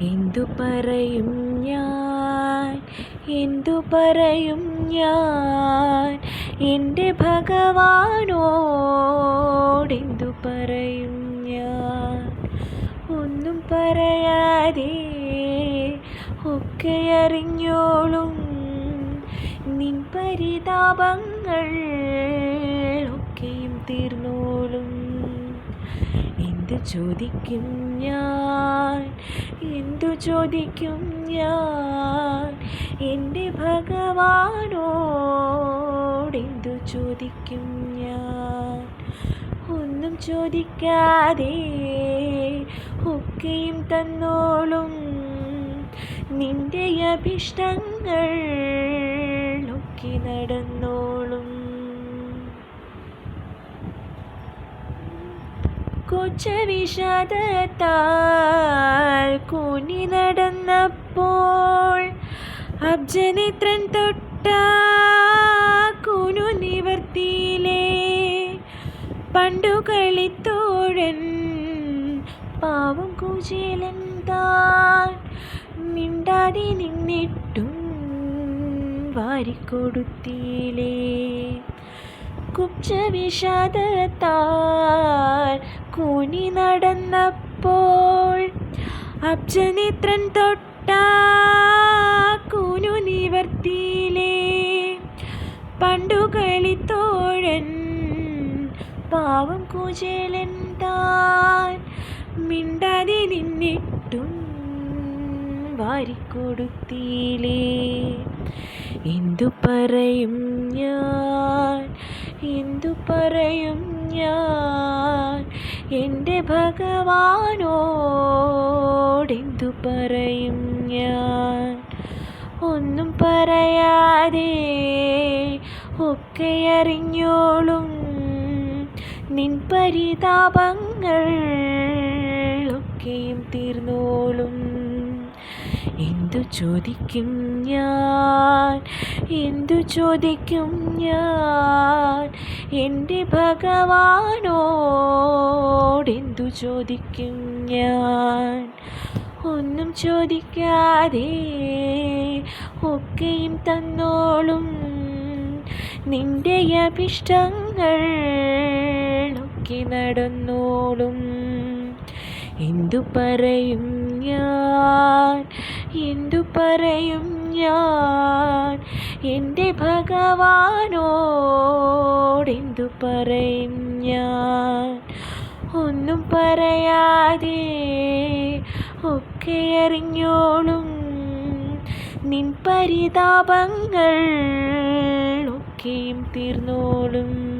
എന്തു പറയും ഞാൻ? എന്തു പറയും ഞാൻ? എന്റെ ഭഗവാനോടെന്തു പറയും ഞാൻ? ഒന്നും പറയാതെ ഒക്കെ അറിഞ്ഞോളും. നിൻ പരിതാപങ്ങൾ ഒക്കെയും തീർന്നോളും. എന്തു ചോദിക്കും ഞാൻ? എന്തു ചോദിക്കും ഞാൻ? എന്റെ ഭഗവാനോടെന്തു ചോദിക്കും ഞാൻ? ഒന്നും ചോദിക്കാതെ ഒക്കെയും തന്നോളും. നിന്റെ അഭിഷ്ടങ്ങൾ ഒക്കെ നടന്നോളും. കൊച്ചവിഷാദത്താൽ കുനി നടന്നപ്പോൾ അബ്ജനേത്രൻ തൊട്ട കൂനു നിവർത്തിയിലേ. പണ്ടു കളിത്തോഴൻ പാവം കുചേലൻ മിണ്ടാതെ നിന്നിട്ടും വാരിക്കൊടുത്തിയിലേ. കുബ്ജവിഷാദത്താൽ കൂനി നടന്നപ്പോൾ അബ്ജനിത്രൻ തൊട്ട കൂനു നിവർത്തിയിലേ. പണ്ടു കളിത്തോഴൻ പാവം കുചേലൻ താൻ മിണ്ടാതെ നിന്നിട്ടും വാരിക്കൊടുത്തിയിലേ. എന്തു പറയും ഞാൻ എന്തു പറയും ഞാൻ എന്റെ ഭഗവാനോടെന്തു പറയും ഞാൻ. ഒന്നും പറയാതെ ഒക്കെ അറിഞ്ഞോളും നിൻ പരിതാപങ്ങൾ ഒക്കെയും തീർന്നോളും. എന്തു ചോദിക്കും ഞാൻ? എന്തു ചോദിക്കും ഞാൻ? എന്റെ ഭഗവാനോടെന്തു ചോദിക്കും ഞാൻ? ഒന്നും ചോദിക്കാതെ ഒക്കെയും തന്നോളും. നിന്റെ അഭിഷ്ടങ്ങൾ ഒക്കെ നടന്നോളും. എന്തു പറയും ഞാൻ? എന്തു പറയും ഞാൻ? എന്റെ ഭഗവാനോട് എന്തു പറയും ഞാൻ? ഒന്നും പറയാതെ ഒക്കെ അറിഞ്ഞോളും. നിൻ പരിതാപങ്ങൾ ഒക്കെയും തീർന്നോളും.